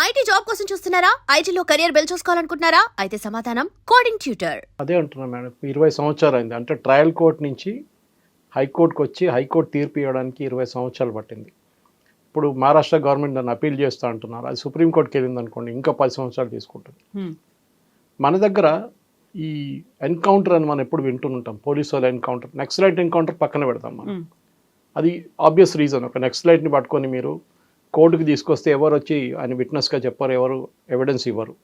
IT job కోసం చూస్తున్నారా? ఐటీలో కెరియర్ బిల్డ్ చూసుకోవాలనుకుంటున్నారా? అయితే సమాధానం కోడింగ్ ట్యూటర్. అదే అంటున్నా మేడం. ఇరవై సంవత్సరాలు అయింది. అంటే ట్రయల్ కోర్ట్ నుంచి హైకోర్టుకి వచ్చి హైకోర్టు తీర్పు ఇవ్వడానికి ఇరవై సంవత్సరాలు పట్టింది. ఇప్పుడు మహారాష్ట్ర గవర్నమెంట్ దాన్ని అప్పీల్ చేస్తా అంటున్నారు. అది సుప్రీంకోర్టుకి వెళ్ళింది అనుకోండి ఇంకా పది సంవత్సరాలు తీసుకుంటుంది. మన దగ్గర ఈ ఎన్కౌంటర్ అని మనం ఎప్పుడు వింటుంటాం. పోలీసు వాళ్ళ ఎన్కౌంటర్. నెక్స్లైట్ ఎన్కౌంటర్ పక్కన పెడతాం మనం. అది ఆబ్వియస్ రీజన్ ఒక నెక్స్లైట్ని పట్టుకొని మీరు కోర్టుకి తీసుకొస్తే ఎవరు వచ్చి ఆయన విట్నెస్గా చెప్పారు ఎవరు ఎవిడెన్స్ ఇవ్వరు.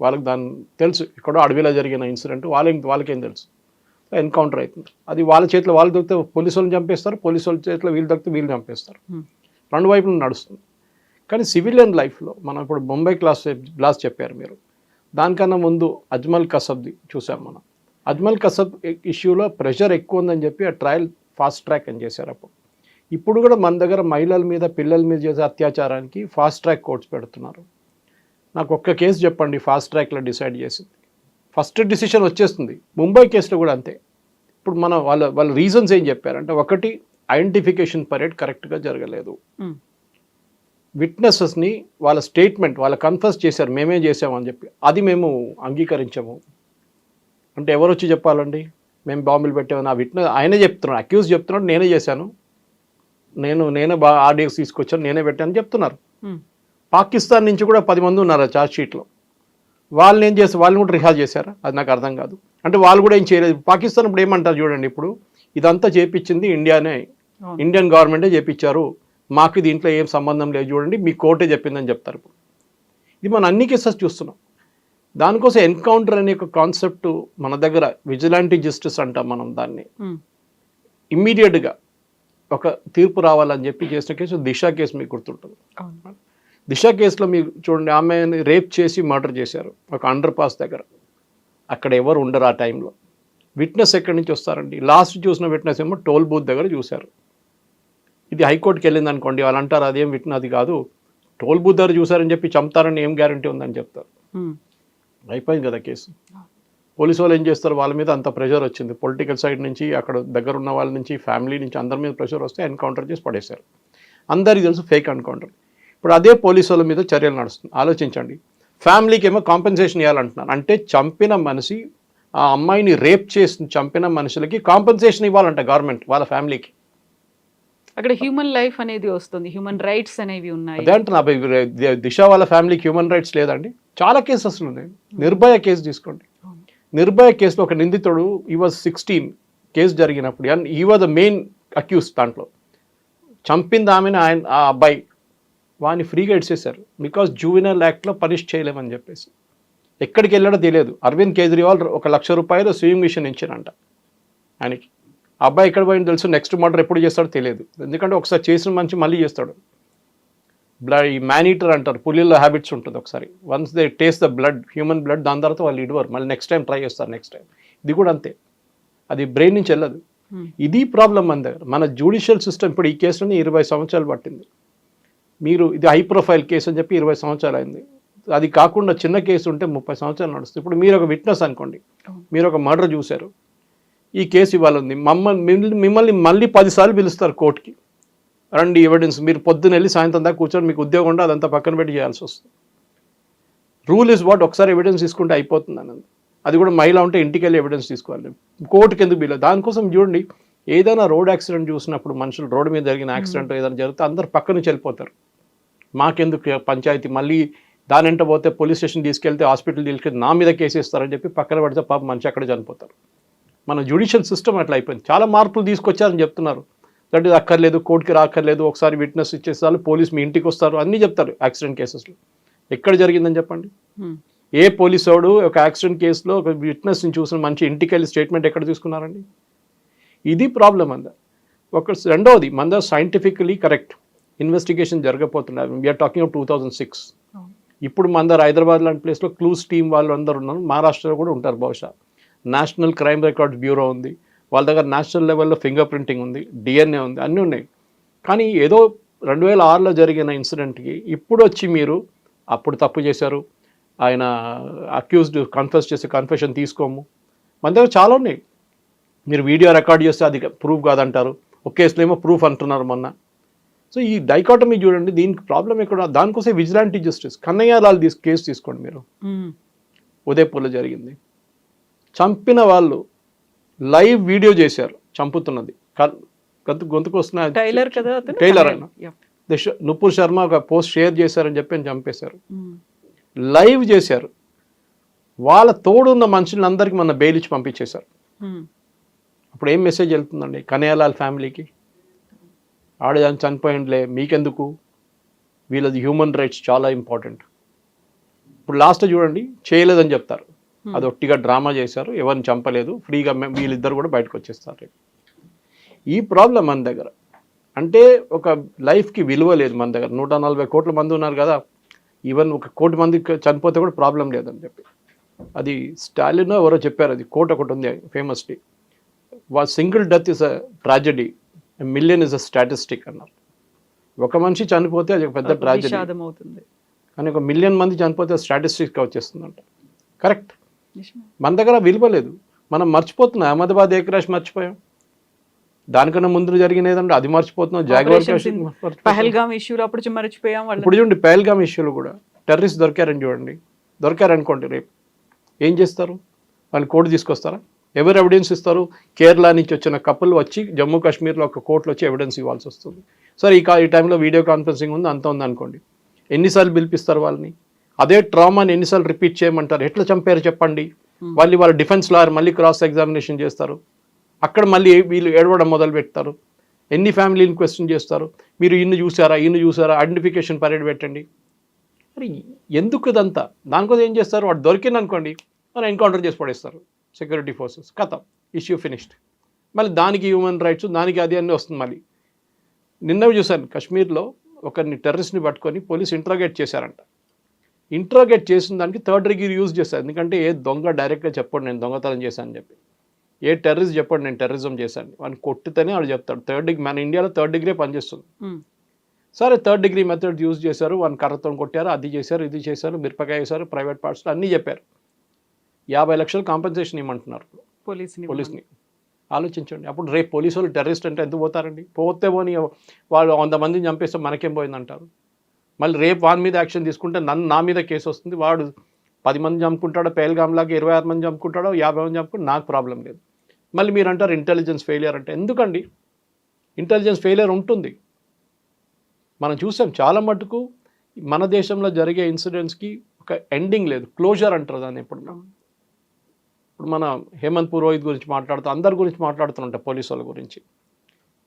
వాళ్ళకి దాని తెలుసు. ఎక్కడో అడవిలో జరిగిన ఇన్సిడెంట్ వాళ్ళకి వాళ్ళకేం తెలుసు. ఎన్కౌంటర్ అవుతుంది. అది వాళ్ళ చేతిలో వాళ్ళు దొరికితే పోలీసు వాళ్ళని చంపేస్తారు పోలీసు వాళ్ళ చేతిలో వీళ్ళు దొరికితే వీళ్ళు చంపేస్తారు. హ్మ్. రెండు వైపులు నడుస్తుంది. కానీ సివిలియన్ లైఫ్లో మనం ఇప్పుడు ముంబై క్లాస్ క్లాస్ చెప్పారు మీరు. దానికన్నా ముందు అజ్మల్ కసబ్ది చూసాం మనం. అజ్మల్ కసబ్ ఇష్యూలో ప్రెషర్ ఎక్కువ ఉందని చెప్పి ఆ ట్రయల్ ఫాస్ట్ ట్రాక్ అని చేశారు అప్పుడు. ఇప్పుడు కూడా మన దగ్గర మహిళల మీద పిల్లల మీద చేసే అత్యాచారానికి ఫాస్ట్ ట్రాక్ కోర్ట్స్ పెడుతున్నారు. నాకు ఒక్క కేసు చెప్పండి ఫాస్ట్ ట్రాక్లో డిసైడ్ చేసింది. ఫస్ట్ డిసిషన్ వచ్చేస్తుంది. ముంబై కేసులో కూడా అంతే. ఇప్పుడు మన వాళ్ళ వాళ్ళ రీజన్స్ ఏం చెప్పారంటే ఒకటి ఐడెంటిఫికేషన్ పరేడ్ కరెక్ట్గా జరగలేదు. విట్నెసెస్ని వాళ్ళ స్టేట్మెంట్ వాళ్ళ కన్ఫర్స్ చేశారు మేమే చేసామని చెప్పి. అది మేము అంగీకరించాము. అంటే ఎవరు వచ్చి చెప్పాలండి? మేము బాంబులు పెట్టామని ఆ విట్నెస్ ఆయనే చెప్తున్నాడు అక్యూజ్ చెప్తున్నాడు నేనే చేశాను. నేను నేనే బాగా ఆడియోస్ తీసుకొచ్చాను నేనే పెట్టాను చెప్తున్నారు. పాకిస్తాన్ నుంచి కూడా పది మంది ఉన్నారు ఆ ఛార్జ్ షీట్లో. వాళ్ళని ఏం చేస్తారు వాళ్ళని కూడా రిహాజ్ చేశారా? అది నాకు అర్థం కాదు. అంటే వాళ్ళు కూడా ఏం చేయలేదు. పాకిస్తాన్ ఇప్పుడు ఏమంటారు చూడండి ఇప్పుడు. ఇదంతా చేపించింది ఇండియానే. ఇండియన్ గవర్నమెంటే చేపించారు. మాకు దీంట్లో ఏం సంబంధం లేదు చూడండి. మీ కోర్టే చెప్పిందని చెప్తారు ఇప్పుడు. ఇది మనం అన్ని కేసెస్ చూస్తున్నాం. దానికోసం ఎన్కౌంటర్ అనే ఒక కాన్సెప్ట్ మన దగ్గర విజిలాంటీ జస్టిస్ అంటాం మనం దాన్ని. ఇమ్మీడియట్గా. ఒక తీర్పు రావాలని చెప్పి చేసిన కేసు దిశ కేసు మీకు గుర్తుంటుంది. దిశ కేసులో మీరు చూడండి ఆమెని రేప్ చేసి మర్డర్ చేశారు ఒక అండర్ పాస్ దగ్గర. అక్కడ ఎవరు ఉండరు ఆ టైంలో. విట్నెస్ ఎక్కడి నుంచి వస్తారండి? లాస్ట్ చూసిన విట్నెస్ ఏమో టోల్ బూత్ దగ్గర చూశారు. ఇది హైకోర్టుకి వెళ్ళింది అనుకోండి వాళ్ళు అంటారు అదేం విట్నెస్ అది కాదు. టోల్ బూత్ దగ్గర చూశారని చెప్పి చంపుతారని ఏం గ్యారంటీ ఉందని చెప్తారు. అయిపోయింది కదా కేసు. పోలీసు వాళ్ళు ఏం చేస్తారు? వాళ్ళ మీద అంత ప్రెషర్ వచ్చింది. పొలిటికల్ సైడ్ నుంచి అక్కడ దగ్గర ఉన్న వాళ్ళ నుంచి ఫ్యామిలీ నుంచి అందరి మీద ప్రెషర్ వస్తే ఎన్కౌంటర్ చేసి పడేశారు. అందరికీ తెలుసు ఫేక్ ఎన్కౌంటర్. ఇప్పుడు అదే పోలీసు వాళ్ళ మీద చర్యలు నడుస్తుంది ఆలోచించండి. ఫ్యామిలీకి ఏమో కాంపెన్సేషన్ ఇవ్వాలంటున్నారు అంటే చంపిన మనిషి ఆ అమ్మాయిని రేప్ చేసి చంపిన మనుషులకి కాంపెన్సేషన్ ఇవ్వాలంట గవర్నమెంట్ వాళ్ళ ఫ్యామిలీకి. అక్కడ హ్యూమన్ లైఫ్ అనేది వస్తుంది. హ్యూమన్ రైట్స్ అనేవి ఉన్నాయి. అదే అంటున్నా ది- దిశ వాళ్ళ ఫ్యామిలీకి హ్యూమన్ రైట్స్ లేదండి. చాలా కేసెస్ ఉన్నాయి. నిర్భయ కేసు తీసుకోండి. నిర్భయ కేసులో ఒక నిందితుడు ఈ వాజ్ సిక్స్టీన్ కేసు జరిగినప్పుడు and he was the main accused దాంట్లో. చంపింది ఆమెను ఆయన ఆ అబ్బాయి. వాడిని ఫ్రీగా ఇచ్చేశారు. బికాస్ జూవినల్ యాక్ట్లో పనిష్ చేయలేమని చెప్పేసి. ఎక్కడికి వెళ్ళాడో తెలియదు. అరవింద్ కేజ్రీవాల్ ఒక లక్ష రూపాయలు స్వీయింగ్ మిషన్ ఇచ్చారంట ఆయనకి. అబ్బాయి ఎక్కడ పోయిందో తెలుసు. నెక్స్ట్ మర్డర్ ఎప్పుడు చేస్తాడో తెలియదు. ఎందుకంటే ఒకసారి చేసిన మంచి మళ్ళీ చేస్తాడు. బ్లడ్ ఈ మ్యానీటర్ అంటారు. పులిలో హ్యాబిట్స్ ఉంటుంది ఒకసారి. Once they taste the blood human blood దాని తర్వాత వాళ్ళు ఇడవరు. మళ్ళీ నెక్స్ట్ టైం ట్రై చేస్తారు నెక్స్ట్ టైం ఇది కూడా అంతే. అది బ్రెయిన్ నుంచి వెళ్ళదు. హ్మ్. ఇది ప్రాబ్లం మన దగ్గర. మన జ్యుడిషియల్ సిస్టమ్ ఇప్పుడు ఈ కేసుని ఇరవై సంవత్సరాలు పట్టింది. మీరు ఇది హై ప్రొఫైల్ కేసు అని చెప్పి ఇరవై సంవత్సరాలు అయింది. అది కాకుండా చిన్న కేసు ఉంటే ముప్పై సంవత్సరాలు నడుస్తుంది. ఇప్పుడు మీరు ఒక విట్నెస్ అనుకోండి. అవును. మీరు ఒక మర్డర్ చూశారు. ఈ కేసు ఇవాళ ఉంది. మమ్మల్ని మిమ్మల్ని- మిమ్మల్ని మళ్ళీ పదిసార్లు పిలుస్తారు కోర్టుకి. రండి ఎవిడెన్స్ మీరు పొద్దున్న వెళ్ళి సాయంత్రం దాకా కూర్చొని మీకు ఉద్యోగం ఉంటే అదంతా పక్కన పెట్టి చేయాల్సి వస్తుంది. రూల్ ఇస్ వాట్ ఒకసారి ఎవిడెన్స్ తీసుకుంటే అయిపోతుంది అన్నది. అది కూడా మహిళ ఉంటే ఇంటికి వెళ్ళి ఎవిడెన్స్ తీసుకోవాలి. కోర్టుకి ఎందుకు బిల్ దానికోసం చూడండి. ఏదైనా రోడ్ యాక్సిడెంట్ చూసినప్పుడు మనుషులు రోడ్డు మీద జరిగిన యాక్సిడెంట్ ఏదైనా జరిగితే అందరు పక్క నుంచి వెళ్ళిపోతారు. మాకెందుకు పంచాయతీ? మళ్ళీ దాని వెంట పోతే పోలీస్ స్టేషన్ తీసుకెళ్తే హాస్పిటల్ తీసుకెళ్తే నా మీద కేసు ఇస్తారని చెప్పి పక్కన పడితే పాప మనిషి అక్కడ చనిపోతారు. మన జ్యుడిషియల్ సిస్టమ్ అట్లా అయిపోయింది. చాలా మార్పులు తీసుకొచ్చారని చెప్తున్నారు. ఇది అక్కర్లేదు కోర్టుకి రాక్కర్లేదు ఒకసారి విట్నెస్ ఇచ్చేసారు పోలీస్ మీ ఇంటికి వస్తారు అన్నీ చెప్తారు యాక్సిడెంట్ కేసెస్లో ఎక్కడ జరిగిందని చెప్పండి. ఏ పోలీసు వాడు ఒక యాక్సిడెంట్ కేసులో ఒక విట్నెస్ని చూసిన మంచి ఇంటికి వెళ్ళి స్టేట్మెంట్ ఎక్కడ తీసుకున్నారండి? ఇది ప్రాబ్లం అంద. ఒక రెండవది మన scientifically correct investigation జరగపోతున్నారు we are talking two thousand six. ఇప్పుడు మన దగ్గర హైదరాబాద్ లాంటి ప్లేస్లో క్లూస్ టీం వాళ్ళు అందరు ఉన్నారు మహారాష్ట్రలో కూడా ఉంటారు బహుశా. నేషనల్ క్రైమ్ రికార్డ్స్ బ్యూరో ఉంది. వాళ్ళ దగ్గర నేషనల్ లెవెల్లో ఫింగర్ ప్రింటింగ్ ఉంది డిఎన్ఏ ఉంది అన్నీ ఉన్నాయి. కానీ ఏదో రెండు వేల ఆరులో జరిగిన ఇన్సిడెంట్కి ఇప్పుడు వచ్చి మీరు అప్పుడు తప్పు చేశారు ఆయన అక్యూజ్డ్ కన్ఫెస్ చేసి కన్ఫెషన్ తీసుకోము. మన దగ్గర చాలా ఉన్నాయి. మీరు వీడియో రికార్డ్ చేస్తే అది ప్రూఫ్ కాదంటారు. ఒక కేసులో ఏమో ప్రూఫ్ అంటున్నారు మొన్న. సో ఈ డైకాటమీ చూడండి దీనికి ప్రాబ్లం ఎక్కడ దానికోసం విజిలాంటీ జస్టిస్ కన్నయ్య లాల్ తీసు కేసు తీసుకోండి మీరు. ఉదయపూర్లో జరిగింది. చంపిన వాళ్ళు లైవ్ వీడియో చేశారు చంపుతున్నది. గొంతు గొంతుకు వస్తున్న టైలర్ కదా టైలర్. దిశ- నుపూర్ శర్మ ఒక పోస్ట్ షేర్ చేశారని చెప్పి చంపేశారు. ఉమ్, లైవ్ చేశారు. వాళ్ళ తోడున్న మనుషులందరికీ మన బెయిల్ ఇచ్చి పంపించేశారు. ఉమ్, అప్పుడు ఏం మెసేజ్ వెళ్తుందండి? కనయాలాల్ ఫ్యామిలీకి? ఆడ చనిపోయిండ్లే మీకెందుకు? వీళ్ళది హ్యూమన్ రైట్స్ చాలా ఇంపార్టెంట్. ఇప్పుడు లాస్ట్ చూడండి చేయలేదని చెప్తారు. అది ఒట్టిగా డ్రామా చేశారు ఎవరిని చంపలేదు ఫ్రీగా మే- వీళ్ళిద్దరు కూడా బయటకు వచ్చేస్తారు. ఈ ప్రాబ్లం మన దగ్గర. అంటే ఒక లైఫ్కి విలువ లేదు మన దగ్గర. నూట నలభై కోట్ల మంది ఉన్నారు కదా ఈవెన్ ఒక కోటి మంది చనిపోతే కూడా ప్రాబ్లం లేదని చెప్పి. అది స్టాలిన్ ఎవరో చెప్పారు అది కోట్ ఒకటి ఉంది ఫేమస్లీ వా single death is a tragedy million is a statistic అన్నారు. ఒక మనిషి చనిపోతే అది ఒక పెద్ద ట్రాజడీ. అవుతుంది. కానీ ఒక మిలియన్ మంది చనిపోతే స్టాటిస్టిక్గా వచ్చేస్తుందంట. కరెక్ట్. మన దగ్గర విలువ లేదు. మనం మర్చిపోతున్నాం. అహ్మదాబాద్ ఏ క్రాష్ మర్చిపోయాం. దానికన్నా ముందు జరిగిన ఏదంటే అది మర్చిపోతున్నాం. మర్చిపోతున్నాం. పహల్గామ్ ఇష్యూలో అప్పుడు మర్చిపోయాం ఇప్పుడు చూడండి పహల్గామ్ ఇష్యూలు కూడా టెర్రరిస్ట్ దొరికారని చూడండి. దొరికారనుకోండి రేపు. ఏం చేస్తారు? వాళ్ళు కోర్టు తీసుకొస్తారా? ఎవరు ఎవిడెన్స్ ఇస్తారు? కేరళ నుంచి వచ్చిన కపుల్ వచ్చి జమ్మూ కాశ్మీర్లో ఒక కోర్టులో వచ్చి ఎవిడెన్స్ ఇవ్వాల్సి వస్తుంది. సరే ఈ ఈ టైంలో వీడియో కాన్ఫరెన్సింగ్ ఉంది అంత ఉంది అనుకోండి. ఎన్నిసార్లు పిలిపిస్తారు వాళ్ళని? అదే ట్రామాని ఎన్నిసార్లు రిపీట్ చేయమంటారు? ఎట్లా చంపారు చెప్పండి? మళ్ళీ వాళ్ళ డిఫెన్స్ లాయర్ మళ్ళీ క్రాస్ ఎగ్జామినేషన్ చేస్తారు. అక్కడ మళ్ళీ వీళ్ళు ఏడవడం మొదలు పెడతారు. ఎన్ని ఫ్యామిలీని క్వశ్చన్ చేస్తారు? మీరు ఇన్ని చూసారా? ఇన్ని చూసారా? ఐడెంటిఫికేషన్ పరేడ్ పెట్టండి. మరి ఎందుకు ఇదంతా? దానికోసం ఏం చేస్తారు? వాడు దొరికింది అనుకోండి మనం ఎన్కౌంటర్ చేసి పడేస్తారు. సెక్యూరిటీ ఫోర్సెస్ కథ. ఇష్యూ ఫినిష్డ్ మళ్ళీ దానికి హ్యూమన్ రైట్స్ దానికి అది అన్నీ వస్తుంది మళ్ళీ. నిన్నవి చూశాను. కాశ్మీర్లో ఒకరిని టెర్రరిస్ట్ని పట్టుకొని పోలీస్ ఇంట్రాగేట్ చేశారంట. ఇంట్రాగేట్ చేసిన దానికి థర్డ్ డిగ్రీ యూజ్ చేశారు. ఎందుకంటే ఏ దొంగ డైరెక్ట్గా చెప్పాడు నేను దొంగతనం చేశాను అని చెప్పి. ఏ టెర్రరిస్ట్ చెప్పాడు నేను టెర్రరిజం చేశాను వాడిని కొట్టితేనే వాడు చెప్తాడు. థర్డ్ డిగ్రీ మన ఇండియాలో థర్డ్ డిగ్రీ పనిచేస్తుంది. సరే థర్డ్ డిగ్రీ మెథడ్ యూజ్ చేశారు. వన్ కర్రతో కొట్టారు అది చేశారు ఇది చేశారు మిరపకాయ వేశారు ప్రైవేట్ పార్ట్స్లో అన్నీ చెప్పారు. యాభై లక్షలు కాంపెన్సేషన్ ఇవ్వమంటున్నారు. పోలీసుని పోలీస్ని. ఆలోచించండి. అప్పుడు రేపు పోలీసు వాళ్ళు టెర్రరిస్ట్ అంటే ఎందుకు పోతారండి? పోతే పోని వాళ్ళు వంద మందిని చంపేస్తే మనకేం పోయిందంటారు? మళ్ళీ రేపు వాని మీద యాక్షన్ తీసుకుంటే నన్ను నా మీద కేసు వస్తుంది. వాడు పది మంది చంపుకుంటాడో పేల్గామ్లాగా ఇరవై ఆరు మంది చంపుకుంటాడో యాభై మంది చంపుకుంటే నాకు ప్రాబ్లం లేదు. మళ్ళీ మీరు అంటారు ఇంటెలిజెన్స్ ఫెయిలియర్ అంటే ఎందుకండి? ఇంటెలిజెన్స్ ఫెయిలియర్ ఉంటుంది. మనం చూసాం చాలా మటుకు మన దేశంలో జరిగే ఇన్సిడెంట్స్కి ఒక ఎండింగ్ లేదు. క్లోజర్ అంటారు దాన్ని ఎప్పుడు. ఇప్పుడు మన హేమంత్ పురోహిత్ గురించి మాట్లాడుతూ అందరి గురించి మాట్లాడుతుంటాం పోలీసు వాళ్ళ గురించి.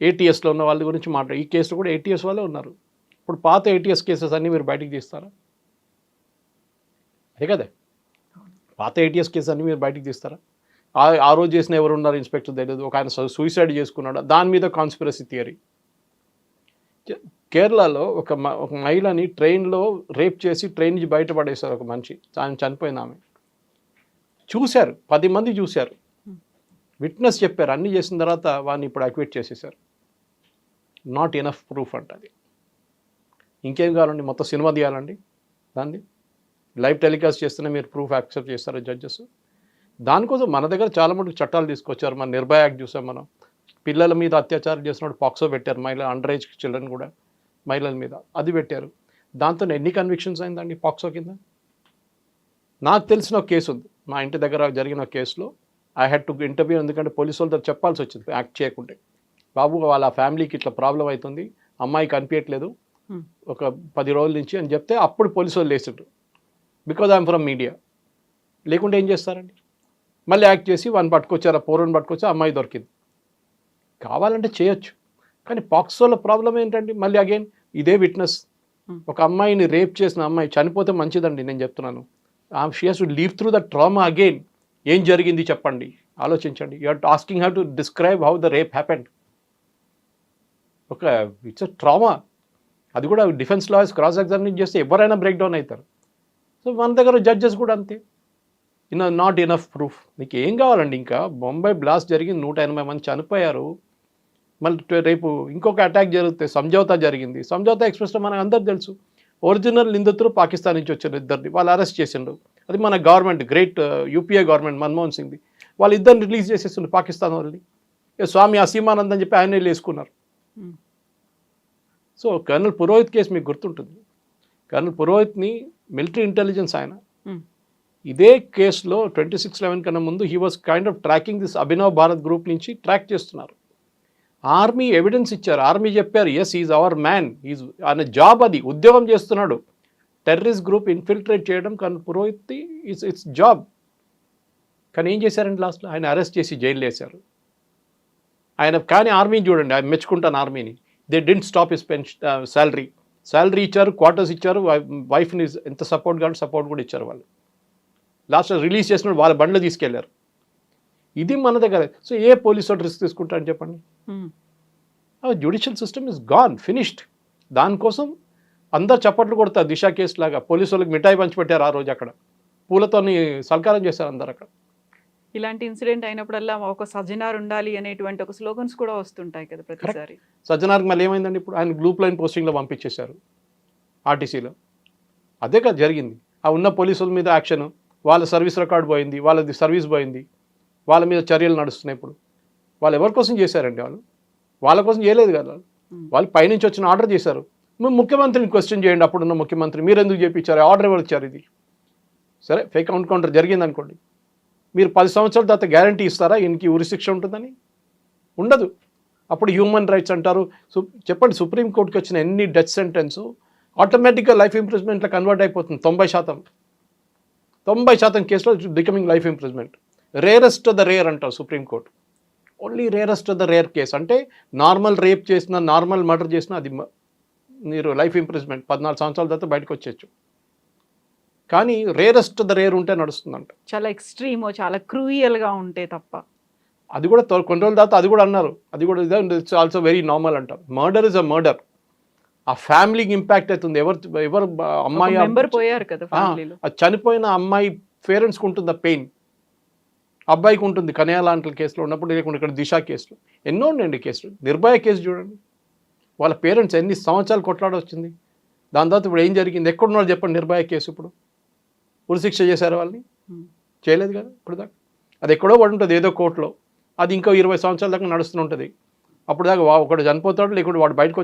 ఏటీఎస్లో ఉన్న వాళ్ళ గురించి మాట్లాడు ఈ కేసులో కూడా ఏటీఎస్ వాళ్ళే ఉన్నారు. ఇప్పుడు పాత ఏటీఎస్ కేసెస్ అన్నీ మీరు బయటకు తీస్తారా? అదే కదా. పాత ఏటీఎస్ కేసెస్ అన్నీ మీరు బయటకు తీస్తారా? ఆ ఆ రోజు చేసిన ఎవరు ఉన్నారు ఇన్స్పెక్టర్ తెలియదు. ఒక ఆయన సూసైడ్ చేసుకున్నాడు? దాని మీద కాన్స్పిరసీ థియరీ కేరళలో ఒక మ- ఒక మహిళని ట్రైన్లో రేప్ చేసి ట్రైన్ నుంచి బయటపడేశారు ఒక మనిషి. ఆయన చనిపోయింది ఆమె. చూశారు. పది మంది చూశారు. విట్నెస్ చెప్పారు. అన్నీ చేసిన తర్వాత వాడిని ఇప్పుడు అక్విట్ చేసేసారు నాట్ ఎనఫ్ ప్రూఫ్ అంట అది. ఇంకేం కావాలండి? మొత్తం సినిమా తీయాలండి. దాన్ని. లైవ్ టెలికాస్ట్ చేస్తేనే మీరు ప్రూఫ్ యాక్సెప్ట్ చేస్తారు జడ్జెస్? దానికోసం మన దగ్గర చాలా మటుకు చట్టాలు తీసుకొచ్చారు. మన నిర్భయ యాక్ట్ చూసాం మనం. పిల్లల మీద అత్యాచారం చేసినప్పుడు పాక్సో పెట్టారు. మహిళ అండర్ ఏజ్ చిల్డ్రన్ కూడా మహిళల మీద. అది పెట్టారు. దాంతో ఎన్ని కన్విక్షన్స్ అయిందండి పాక్సో కింద? నాకు తెలిసిన ఒక కేసు ఉంది. మా ఇంటి దగ్గర జరిగిన ఒక కేసులో ఐ హ్యాడ్ టు ఇంటర్వ్యూ ఎందుకంటే పోలీసు వాళ్ళతో చెప్పాల్సి వచ్చింది. యాక్ట్ చేయకుంటే. బాబు వాళ్ళ ఫ్యామిలీకి ఇట్లా ప్రాబ్లం అవుతుంది. అమ్మాయి కనిపించట్లేదు ఒక పది రోజుల నుంచి అని చెప్తే అప్పుడు పోలీసు వాళ్ళు లేచిండ్రు బికాజ్ ఐఎమ్ ఫ్రమ్ మీడియా లేకుంటే ఏం చేస్తారండి? మళ్ళీ యాక్ట్ చేసి వాడిని పట్టుకొచ్చారు ఆ పౌరుని పట్టుకొచ్చి ఆ అమ్మాయి దొరికింది. కావాలంటే చేయొచ్చు. కానీ పాక్సోలో ప్రాబ్లం ఏంటండి? మళ్ళీ అగైన్ ఇదే విట్నెస్ Hmm. ఒక అమ్మాయిని రేప్ చేసిన అమ్మాయి చనిపోతే మంచిదండి నేను చెప్తున్నాను. She has to leave through the trauma again ఏం జరిగింది చెప్పండి? ఆలోచించండి. You are asking how to describe how the rape happened ఒక ఇట్స్ ట్రామా అది కూడా డిఫెన్స్ లాయర్స్ క్రాస్ ఎగ్జామినేషన్ చేస్తే ఎవరైనా బ్రేక్ డౌన్ అవుతారు. సో మన దగ్గర జడ్జెస్ కూడా అంతే. ఇన్ నాట్ ఇనఫ్ ప్రూఫ్ మీకు ఏం కావాలండి ఇంకా? బొంబాయి బ్లాస్ట్ జరిగింది నూట ఎనభై మంది చనిపోయారు. మళ్ళీ రేపు ఇంకొక అటాక్ జరిగితే సంజౌతా జరిగింది. సంజౌతా ఎక్స్ప్రెస్లో మనకు అందరు తెలుసు. ఒరిజినల్ నిందితులు పాకిస్తాన్ నుంచి వచ్చిన ఇద్దరిని. వాళ్ళు అరెస్ట్ చేసిండు అది మన government great UPA government Manmohan సింగ్ది. వాళ్ళు ఇద్దరిని రిలీజ్ చేసేసిండు పాకిస్తాన్ వాళ్ళని. స్వామి అసీమానంద్ అని చెప్పి ఆయన వేసుకున్నారు hmm. So colonel Purohit case మీకు గుర్తుంటుంది. కర్నల్ పురోహిత్ని మిలిటరీ ఇంటెలిజెన్స్ ఆయన. ఉమ్. ఇదే కేసులో ట్వంటీ సిక్స్ లెవెన్ కన్నా ముందు he was kind of tracking this Abhinav Bharat group నుంచి ట్రాక్ చేస్తున్నారు. ఆర్మీ ఎవిడెన్స్ ఇచ్చారు. ఆర్మీ చెప్పారు yes is our man is ఆయన జాబ్ అది ఉద్యోగం చేస్తున్నాడు. టెర్రరిస్ట్ గ్రూప్ ఇన్ఫిల్ట్రేట్ చేయడం కానీ పురోహిత్ ఇట్స్ ఇట్స్ జాబ్ కానీ ఏం చేశారండి లాస్ట్లో ఆయన అరెస్ట్ చేసి జైలు వేశారు. ఆయన కానీ ఆర్మీని చూడండి ఆయన మెచ్చుకుంటాను ఆర్మీని they didn't stop his pension salary salary ఇచ్చారు క్వార్టర్స్ ఇచ్చారు వైఫ్ని ఎంత సపోర్ట్ కావాలి సపోర్ట్ కూడా ఇచ్చారు వాళ్ళు. లాస్ట్ రిలీజ్ చేసినప్పుడు వాళ్ళ బండ్లు తీసుకెళ్ళారు. ఇది మన దగ్గర. సో ఏ పోలీసు వాడు రిస్క్ తీసుకుంటారని చెప్పండి. Judicial system is gone finished దానికోసం అందరు చప్పట్లు కొడతారు దిశ కేసు లాగా. పోలీసు వాళ్ళకి మిఠాయి పంచిపెట్టారు ఆ రోజు అక్కడ. పూలతోని సల్కారం చేశారు అందరు అక్కడ. ఇలాంటి ఇన్సిడెంట్ అయినప్పుడల్లా ఒక సజ్జనార్ ఉండాలి అనేటువంటి ఒక స్లోగన్స్ కూడా వస్తుంటాయి కదా ప్రతిసారి. సజ్జనార్కి మళ్ళీ ఏమైందండి? ఇప్పుడు ఆయన గ్రూప్ లైన్ పోస్టింగ్లో పంపించేశారు ఆర్టీసీలో. అదే కదా జరిగింది. ఆ ఉన్న పోలీసుల మీద యాక్షన్ వాళ్ళ సర్వీస్ రికార్డ్ పోయింది వాళ్ళది సర్వీస్ పోయింది వాళ్ళ మీద చర్యలు నడుస్తున్నాయి ఇప్పుడు. వాళ్ళు ఎవరి కోసం చేశారండి వాళ్ళు? వాళ్ళ కోసం చేయలేదు కదా వాళ్ళు? పైనుంచి వచ్చిన ఆర్డర్ చేశారు. మీరు ముఖ్యమంత్రిని క్వశ్చన్ చేయండి అప్పుడున్న ముఖ్యమంత్రి. మీరు ఎందుకు చేయించారు ఆర్డర్ ఎవరు ఇచ్చారు ఇది? సరే ఫేక్ అకౌంట్ కౌంటర్ జరిగింది అనుకోండి మీరు పది సంవత్సరాల తర్వాత గ్యారంటీ ఇస్తారా? ఈయనకి ఉరి శిక్ష ఉంటుందని? ఉండదు. అప్పుడు హ్యూమన్ రైట్స్ అంటారు. సు చెప్పండి సుప్రీంకోర్టుకి వచ్చిన ఎన్ని డెత్ సెంటెన్స్ ఆటోమేటిక్గా లైఫ్ ఇంప్రూవ్మెంట్లో కన్వర్ట్ అయిపోతుంది తొంభై శాతం. తొంభై శాతం కేసులో becoming life improvement. Rarest the rare అంటారు supreme court only rarest the rare case. అంటే నార్మల్ రేప్ చేసిన నార్మల్ మర్డర్ చేసిన అది మీరు లైఫ్ ఇంప్రూవ్మెంట్ పద్నాలుగు సంవత్సరాల తర్వాత బయటకు వచ్చేయచ్చు. కానీ రేరెస్ట్ ద రేర్ ఉంటే నడుస్తుందంట. చాలా ఎక్స్ట్రీమ్ చాలా క్రూయల్గా ఉంటే తప్ప. అది కూడా కొన్ని రోజుల తర్వాత అది కూడా అన్నారు. అది కూడా ఇట్స్ ఆల్సో వెరీ నార్మల్ అంటారు మర్డర్ ఇస్ అ మర్డర్ ఆ ఫ్యామిలీకి ఇంపాక్ట్ అవుతుంది. ఎవరు ఎవరు అమ్మాయి పోయారు కదా చనిపోయిన అమ్మాయి పేరెంట్స్కి ఉంటుంది ఆ పెయిన్ అబ్బాయికి ఉంటుంది కన్యా లాంటి కేసులో ఉన్నప్పుడు లేకుండా ఇక్కడ దిశ కేసులు. ఎన్నో ఉన్నాయండి కేసులు. నిర్భయ కేసు చూడండి. వాళ్ళ పేరెంట్స్ ఎన్ని సంవత్సరాలు కొట్లాడొచ్చింది దాని తర్వాత ఇప్పుడు ఏం జరిగింది? ఎక్కడున్నారు చెప్పండి నిర్భయ కేసు ఇప్పుడు? ఉరిశిక్ష చేశారు వాళ్ళని. చేయలేదు కదా ఇప్పుడు దాకా అది ఎక్కడో పడి ఉంటుంది ఏదో కోర్టులో. అది ఇంకో ఇరవై సంవత్సరాల దాకా నడుస్తూ ఉంటుంది. అప్పుడు దాకా వా- ఒకడు చనిపోతాడు లేకుంటే వాడు బయటకు